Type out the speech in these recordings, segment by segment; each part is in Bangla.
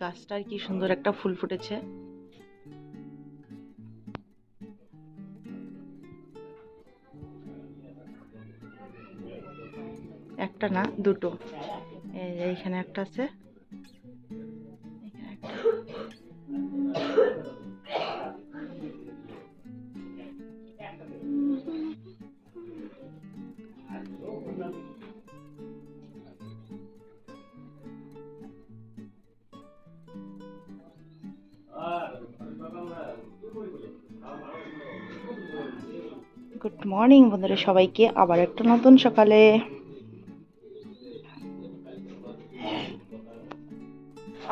গাছটার কি সুন্দর একটা ফুল ফুটেছে। একটা না দুটো। এইখানে একটা আছে। মর্নিং বন্ধুরা, সবাইকে আবার একটা নতুন সকালে।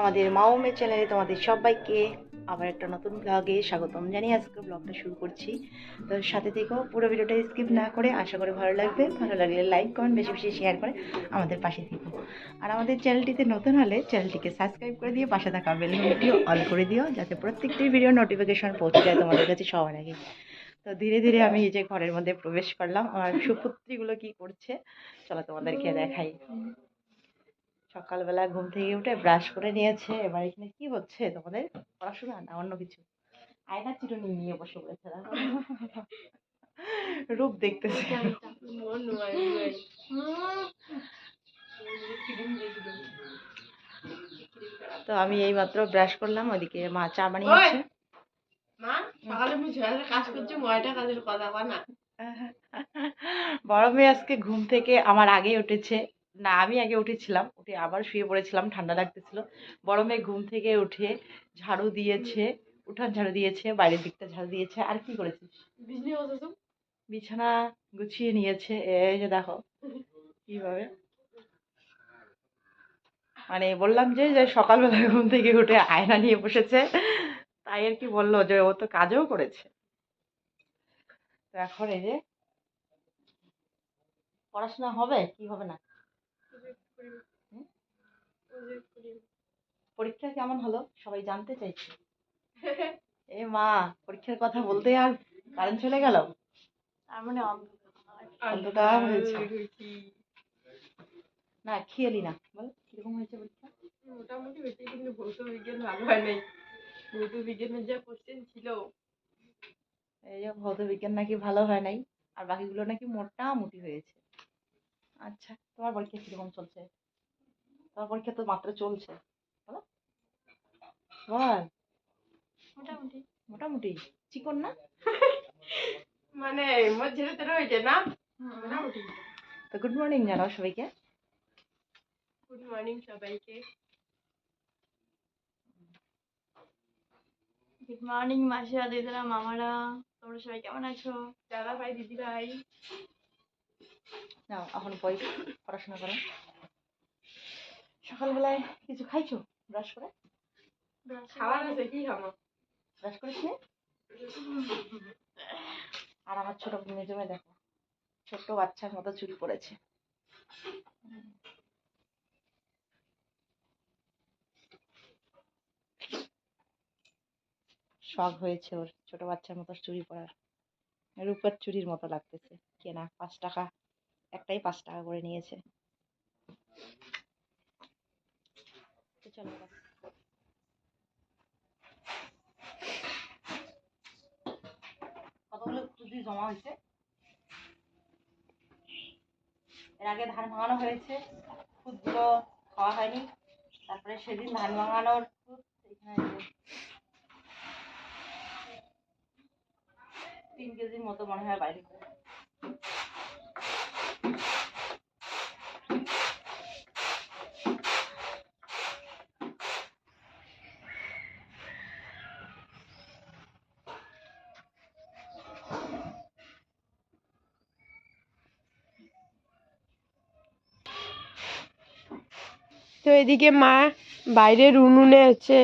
আমাদের মাওমে চ্যানেলে তোমাদের সবাইকে আবার একটা নতুন ব্লগে স্বাগতম জানিয়ে আজকে ব্লগটা শুরু করছি। তো সাথে থেকেও পুরো ভিডিওটা স্কিপ না করে আশা করি ভালো লাগবে। ভালো লাগলে লাইক কমেন্ট বেশি বেশি শেয়ার করে আমাদের পাশে থেকো। আর আমাদের চ্যানেলটিতে নতুন হলে চ্যানেলটিকে সাবস্ক্রাইব করে দিয়ে পাশে থাকা বেল অল করে দিও, যাতে প্রত্যেকটি ভিডিও নোটিফিকেশন পৌঁছে যায় তোমাদের কাছে সবার আগে। তো ধীরে ধীরে আমি এই যে ঘরের মধ্যে প্রবেশ করলাম। আমার সুপুত্রীগুলো কি করছে? চলো তোমাদেরকে দেখাই। সকালবেলা ঘুম থেকে উঠে ব্রাশ করে নিয়েছে। এবার এখানে কি হচ্ছে? তোমাদের পড়াশোনা না অন্য কিছু? আয়না চিরুনি নিয়ে বসে পড়েছে রূপ দেখতেছে। তো আমি এই মাত্র ব্রাশ করলাম ওদিকে মা চা বানিয়েছে। মা? সকালে মুই ঝড়ে কাজ করছি ময়টা কাজের কথা কয় না। বড় মেয়ে আজকে ঘুম থেকে আমার আগে উঠেছে। না আমি আগে উঠেছিলাম উঠে আবার শুয়ে পড়েছিলাম ঠান্ডা লাগতেছিল। বড় মেয়ে ঘুম থেকে উঠে ঝাড়ু দিয়েছে উঠান ঝাড়ু দিয়েছে বাইরের দিকটা ঝাড়ু দিয়েছে। আর কি করেছিস? বিছানা গুছিয়ে নিয়েছে। এই যে দেখো কীভাবে? মানে বললাম যে যে সকালবেলা ঘুম থেকে উঠে আয়না নিয়ে বসেছে। তাই আর কি বলল যে ও তো কাজও করেছে। তো এখন এই যে পড়াশোনা হবে? কি হবে না? পরীক্ষা কেমন হলো? সবাই জানতে চাইছে। এ মা পরীক্ষার কথা বলতে আর কারেন্ট চলে গেল? তার মানে অন্ধকার হয়েছে। না খেয়ালি না বল কীরকম হয়েছে পরীক্ষা? মোটামুটি হয়েছে কিন্তু ভৌত বিজ্ঞান ভালো হয় নাই। ভৌত বিজ্ঞানের যা কোশ্চেন ছিল। এই যে ভৌত বিজ্ঞান নাকি ভালো হয় নাই আর বাকিগুলো নাকি মোটামুটি হয়েছে। আচ্ছা তোমার পরীক্ষা কীরকম চলছে? তোমার পরীক্ষা তো মাত্র চলছে বলো। বল। মোটামুটি। মোটামুটি। চিকন না? মানে ঝেড়ে তেরে হয়েছে না? মোটামুটি। তো গুড মর্নিং জানাও সবাইকে। গুড মর্নিং সবাইকে। গুড মর্নিং মাসিরা দিদিরা মামারা। তোমরা সবাই কেমন আছো? দাদা ভাই দিদি ভাই? নাও এখন বই পড়াশোনা করো। সকালবেলায় কিছু খাইছো? ব্রাশ করে? খাবার আছে কি খাব? ব্রাশ করিস নি? আর আমার ছোট মেজমে দেখো ছোট্ট বাচ্চার মতো চুল পড়েছে। শখ হয়েছে ওর ছোট বাচ্চার মতো চুরি পরার। রূপের চুড়ির মতো লাগতেছে। কেনা পাঁচ টাকা, একটাই পাঁচ টাকা করে নিয়েছে। কতগুলো চুড়ি জমা হয়েছে? এর আগে ধান ভাঙানো হয়েছে। খুদগুলো খাওয়া হয়নি। তারপরে সেদিন ধান ভাঙানোর খুদ এখানে এই যে তিন কেজির মতো মনে হয় বাইরে তো এদিকে মা বাইরের উনুনে হচ্ছে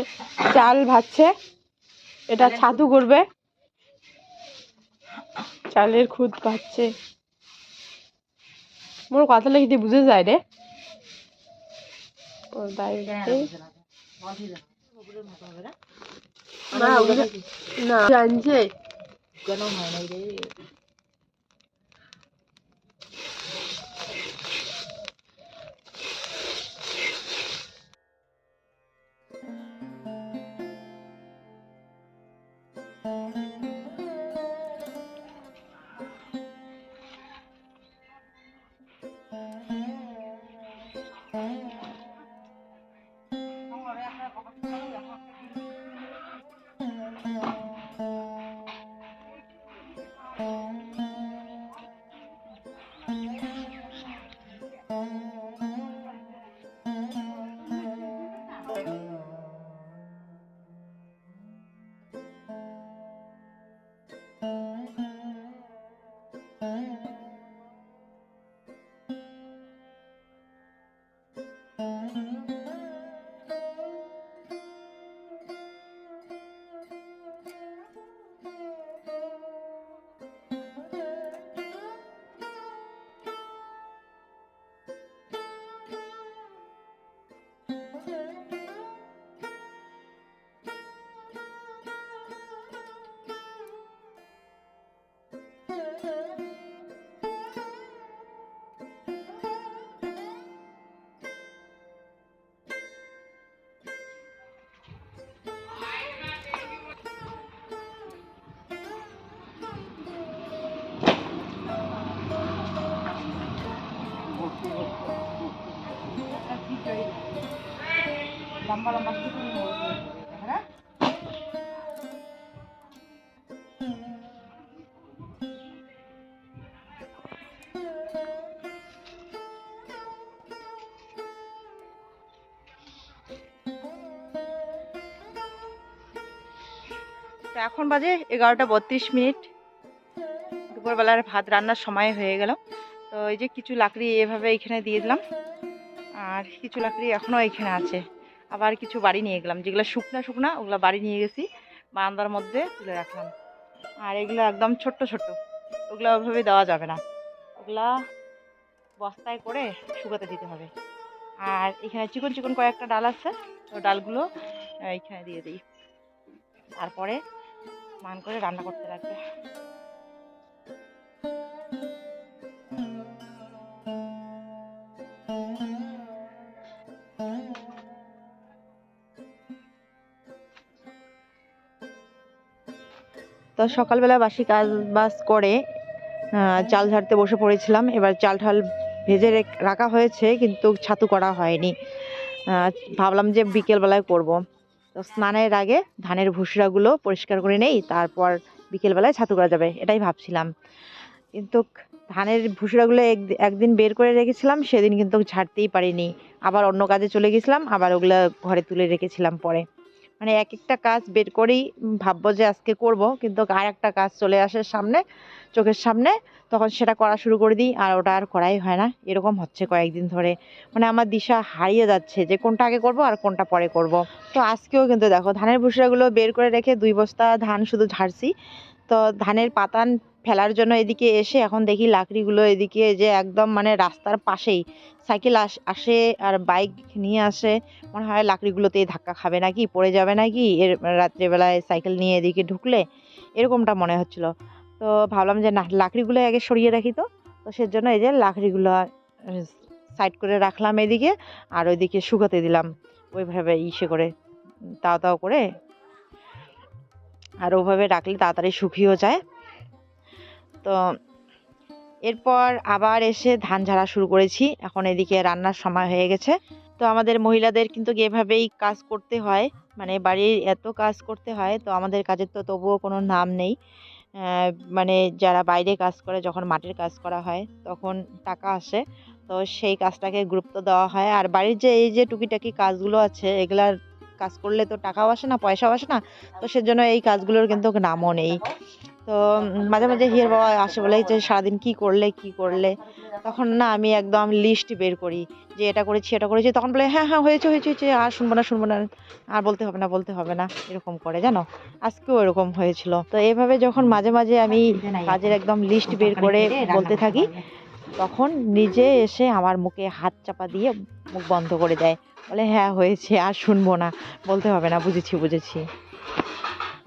চাল ভাজছে। এটা ছাতু করবে। চালের খুদ পাচ্ছে মোর কথা লিখতে বুঝে যায় রে। ওর ওগুলো না জানছে। কেন হয় না রে? লম্বা লম্বা হ্যাঁ? তো এখন বাজে এগারোটা বত্রিশ মিনিট। দুপুরবেলার ভাত রান্নার সময় হয়ে গেল। তো এই যে কিছু লাকড়ি এভাবে এখানে দিয়ে দিলাম। আর কিছু লাকড়ি এখনও এখানে আছে। আবার কিছু বাড়ি নিয়ে গেলাম। যেগুলো শুকনা শুকনা, ওগুলো বাড়ি নিয়ে গেছি। বারান্দার মধ্যে তুলে রাখলাম। আর এগুলো একদম ছোট্ট ছোট্ট। ওগুলো ওইভাবে দেওয়া যাবে না। ওগুলা বস্তায় করে শুকাতে দিতে হবে। আর এখানে চিকন চিকন কয়েকটা ডাল আছে। তো ডালগুলো এখানে দিয়ে দিই। তারপরে মান করে রান্না করতে লাগবে। তো সকালবেলা বাসি কাজ বাজ করে চাল ঝাড়তে বসে পড়েছিলাম। এবার চাল ঠাল ভেজে রেখ- হয়েছে, কিন্তু ছাতু করা হয়নি। ভাবলাম যে বিকেলবেলায় করব। তো স্নানের আগে ধানের ভুসিরাগুলো পরিষ্কার করে নেই, তারপর বিকেলবেলায় ছাতু করা যাবে, এটাই ভাবছিলাম। কিন্তু ধানের ভুসিরাগুলো এক, একদিন বের করে রেখেছিলাম, সেদিন কিন্তু ঝাড়তেই পারিনি। আবার অন্য কাজে চলে গেছিলাম, আবার ওগুলো ঘরে তুলে রেখেছিলাম পরে। মানে এক একটা কাজ বের করেই ভাববো যে আজকে করব, কিন্তু আর একটা কাজ চলে আসে সামনে, চোখের সামনে, তখন সেটা করা শুরু করে দিই, আর ওটা আর করাই হয় না। এরকম হচ্ছে কয়েকদিন ধরে। মানে আমার দিশা হারিয়ে যাচ্ছে যে কোনটা আগে করব আর কোনটা পরে করব। তো আজকেও কিন্তু দেখো, ধানের ভুসিরাগুলো বের করে রেখে দুই বস্তা ধান শুধু ঝাড়ছি। তো ধানের পাতান ফেলার জন্য এদিকে এসে এখন দেখি লাকড়িগুলো এদিকে যে একদম মানে রাস্তার পাশেই। সাইকেল আস আর বাইক নিয়ে আসে। মনে হয় লাকড়িগুলোতেই ধাক্কা খাবে নাকি, পড়ে যাবে নাকি? এর রাত্রেবেলায় সাইকেল নিয়ে এদিকে ঢুকলে এরকমটা মনে হচ্ছিল। তো ভাবলাম যে না লাকড়িগুলো আগে সরিয়ে রাখি তো। তো সেজন্য এই যে লাকড়িগুলো সাইড করে রাখলাম এদিকে আর ওইদিকে শুকাতে দিলাম ওইভাবে ইসে করে তাও তাও করে। আর ওভাবে রাখলে তাড়াতাড়ি শুকিয়েও যায়। তো এরপর আবার এসে ধান ঝাড়া শুরু করেছি। এখন এদিকে রান্নার সময় হয়ে গেছে। তো আমাদের মহিলাদের কিন্তু এভাবেই কাজ করতে হয়। মানে বাড়ির এত কাজ করতে হয়, তো আমাদের কাজের তো তবুও কোনো নাম নেই। মানে যারা বাইরে কাজ করে, যখন মাটির কাজ করা হয়, তখন টাকা আসে। তো সেই কাজটাকে গুরুত্ব দেওয়া হয়। আর বাড়ির যে এই যে টুকিটাকি কাজগুলো আছে, এগুলার কাজ করলে তো টাকাও আসে না, পয়সাও আসে না। তো সেজন্য এই কাজগুলোর কিন্তু নামও নেই। তো মাঝে মাঝে হিয়ার বাবা আসে বলে যে, সারাদিন কি করলে কি করলে? তখন না আমি একদম লিস্ট বের করি যে, এটা করেছি এটা করেছি। তখন বলে হ্যাঁ হ্যাঁ হয়েছে হয়েছে হয়েছে, আর শুনব না শুনব না, আর বলতে হবে না, বলতে হবে না। এরকম করে, জানো? আজকেও এরকম হয়েছিল। তো এভাবে যখন মাঝে মাঝে আমি কাজের একদম লিস্ট বের করে বলতে থাকি, তখন নিজে এসে আমার মুখে হাত চাপা দিয়ে মুখ বন্ধ করে দেয়। বলে হ্যাঁ হয়েছে, আর শুনব না, বলতে হবে না, বুঝেছি বুঝেছি।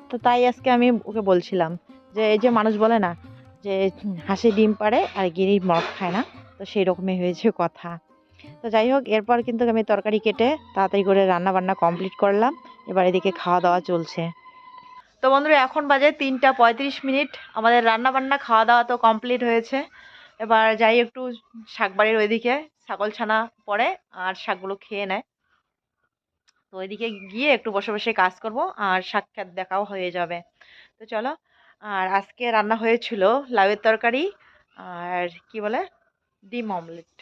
তো তাই আজকে আমি ওকে বলছিলাম যে এই যে মানুষ বলে না যে হাসি ডিম পাড়ে আর গিরি মদ খায় না, তো সেই রকমই হয়েছে কথা। তো যাই হোক, এরপর কিন্তু আমি তরকারি কেটে তাড়াতাড়ি করে রান্না বান্না কমপ্লিট করলাম। এবার এদিকে খাওয়া দাওয়া চলছে। তো বন্ধুরা, এখন বাজে তিনটা পঁয়ত্রিশ মিনিট। আমাদের রান্না বান্না খাওয়া দাওয়া তো কমপ্লিট হয়েছে। এবার যাই একটু শাকবাড়ির ওইদিকে, ছাগল ছানা পড়ে আর শাকগুলো খেয়ে নেয়। তো ওইদিকে গিয়ে একটু বসে বসে কাজ করব আর সাক্ষাৎ দেখাও হয়ে যাবে। তো চলো আর আজকে রান্না হয়েছিল লাউয়ের তরকারি আর কি বলে? ডিম অমলেট।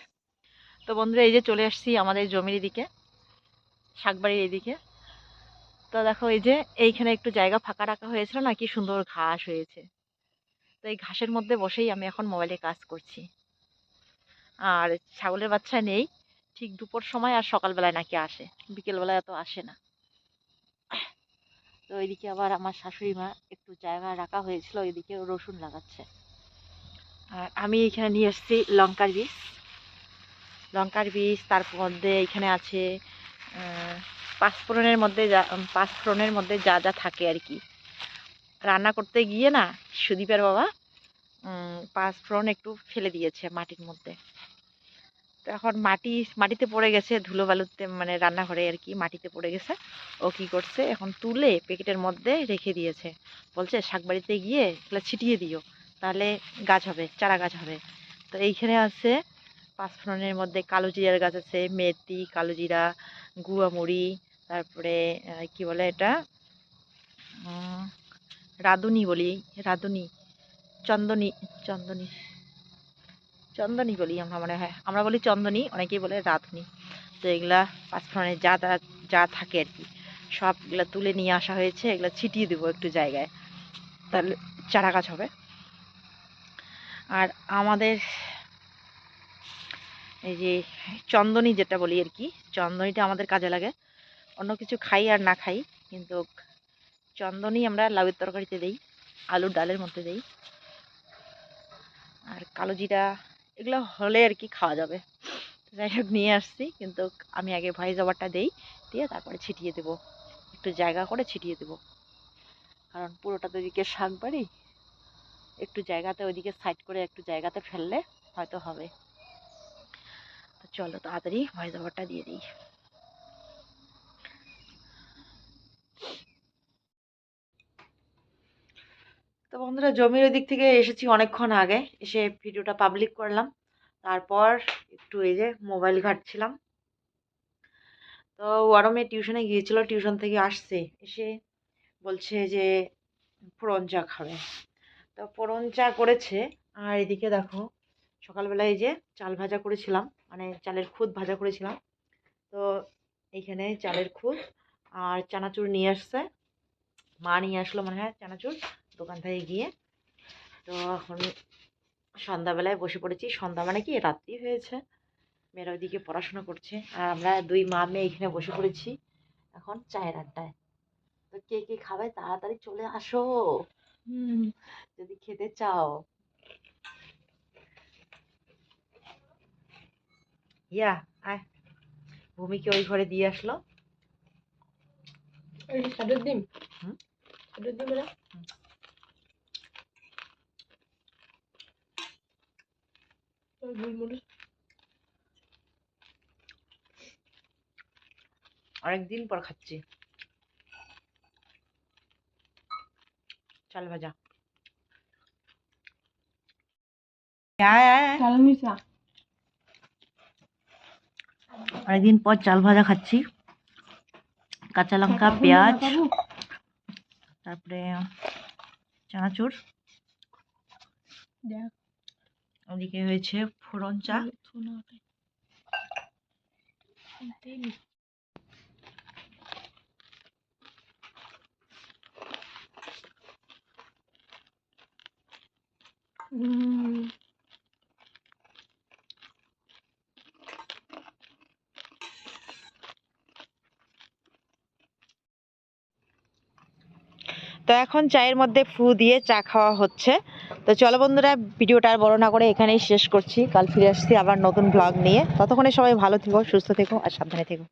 তো বন্ধুরা, এই যে চলে আসছি আমাদের জমির এদিকে, শাকবাড়ির এদিকে। তো দেখো, এই যে এইখানে একটু জায়গা ফাঁকা রাখা হয়েছিল না, কি সুন্দর ঘাস হয়েছে। তো এই ঘাসের মধ্যে বসেই আমি এখন মোবাইলে কাজ করছি। আর ছাগলের বাচ্চা নেই, ঠিক দুপুর সময় আর সকালবেলায় নাকি আসে, বিকেলবেলায় তো আসে না। তো ওইদিকে আবার আমার শাশুড়ি মা একটু জায়গা রাখা হয়েছিল, ওইদিকে রসুন লাগাচ্ছে। আর আমি এখানে নিয়ে এসেছি লঙ্কার বীজ। লঙ্কার বীজ, তার মধ্যে এখানে আছে পাঁচফোড়নের মধ্যে যা পাঁচফোড়নের মধ্যে যা যা থাকে আর কি। রান্না করতে গিয়ে না, সুদীপের বাবা পাঁচফোড়ন একটু ফেলে দিয়েছে মাটির মধ্যে। তো এখন মাটি, মাটিতে পড়ে গেছে ধুলো বালুতে মানে রান্নাঘরে আর কি মাটিতে পড়ে গেছে। ও কি করছে? এখন তুলে প্যাকেটের মধ্যে রেখে দিয়েছে। বলছে শাকবাড়িতে গিয়ে এগুলো ছিটিয়ে দিও, তাহলে গাছ হবে, চারা গাছ হবে। তো এইখানে আছে পাঁচফোড়নের মধ্যে কালো জিরার গাছ আছে, মেথি, কালো জিরা গুয়ামুড়ি তারপরে কি বলে এটা? রাঁধুনি বলি, রাঁধুনি, চন্দনী চন্দনী। চন্দনী বলি আমরা মানে হ্যাঁ আমরা বলি চন্দনী অনেকেই বলে রাঁধুনি। তো এগুলা পাঁচফোড়নের যা যা থাকে আর কি, সবগুলা তুলে নিয়ে আসা হয়েছে, এগুলো ছিটিয়ে দেবো একটু জায়গায়। তাহলে চারা গাছ হবে। আর আমাদের এই যে চন্দনী যেটা বলি আর কি, চন্দনীটা আমাদের কাজে লাগে। অন্য কিছু খাই আর না খাই, কিন্তু চন্দনী আমরা লাউয়ের তরকারিতে দেই, আলুর ডালের মধ্যে দেই। আর কালো জিরা এগুলো হলে আর কি খাওয়া যাবে। যাই হোক, নিয়ে আসছি। কিন্তু আমি আগে ভয়েস ওভারটা দেই, দিয়ে তারপরে ছিটিয়ে দেবো। একটু জায়গা করে ছিটিয়ে দেবো। কারণ পুরোটা তো ওইদিকে শাক বাড়ি। একটু জায়গাতে, ওইদিকে সাইড করে একটু জায়গাতে ফেললে হয়তো হবে। তো চলো তাড়াতাড়ি ভয়েস ওভারটা দিয়ে দিই। বন্ধুরা, জমির ওই দিক থেকে এসেছি অনেকক্ষণ আগে। এসে ভিডিওটা পাবলিক করলাম। তারপর একটু এই যে মোবাইল ঘাটছিলাম। তো ওয়ারমে টিউশনে গিয়েছিল টিউশন থেকে আসছে। এসে বলছে যে ফোড়ন চা খাবে। তো ফোড়ন চা করেছে। আর এদিকে দেখো, সকালবেলায় এই যে চাল ভাজা করেছিলাম। মানে চালের খুদ ভাজা করেছিলাম। তো এইখানে চালের খুদ আর চানাচুর নিয়ে আসছে। মা নিয়ে আসলো মনে হয় চানাচুর। দোকান থেকে গিয়ে তো এখন সন্ধ্যাবেলায় বসে পড়েছি। সন্ধ্যা মানে কি? রাত্রি হয়েছে। মেয়েরা ওইদিকে পড়াশোনা করছে। আর আমরা দুই মা মেয়ে এখানে বসে পড়েছি এখন চায়ের আড্ডায়। তো কে কে খাবে? তাড়াতাড়ি চলে আসো। হুম যদি খেতে চাও। ইয়া আয়। ভূমিকে ওই ঘরে দিয়ে আসলো। ডিম। ডিম গোলমরিচ অনেকদিন পর খাচ্ছি চাল ভাজা অনেকদিন পর চাল ভাজা খাচ্ছি কাঁচা লঙ্কা পেঁয়াজ তারপরে চানাচুর দেখ ওদিকে হয়েছে ফোড়ন চা। তো এখন চায়ের মধ্যে ফু দিয়ে চা খাওয়া হচ্ছে। তো চলো বন্ধুরা, ভিডিওটা আর বড় না করে এখানেই শেষ করছি। কাল ফিরে আসছি আবার নতুন ব্লগ নিয়ে। ততক্ষণে সবাই ভালো থেকো, সুস্থ থেকো আর সাবধানে থেকো।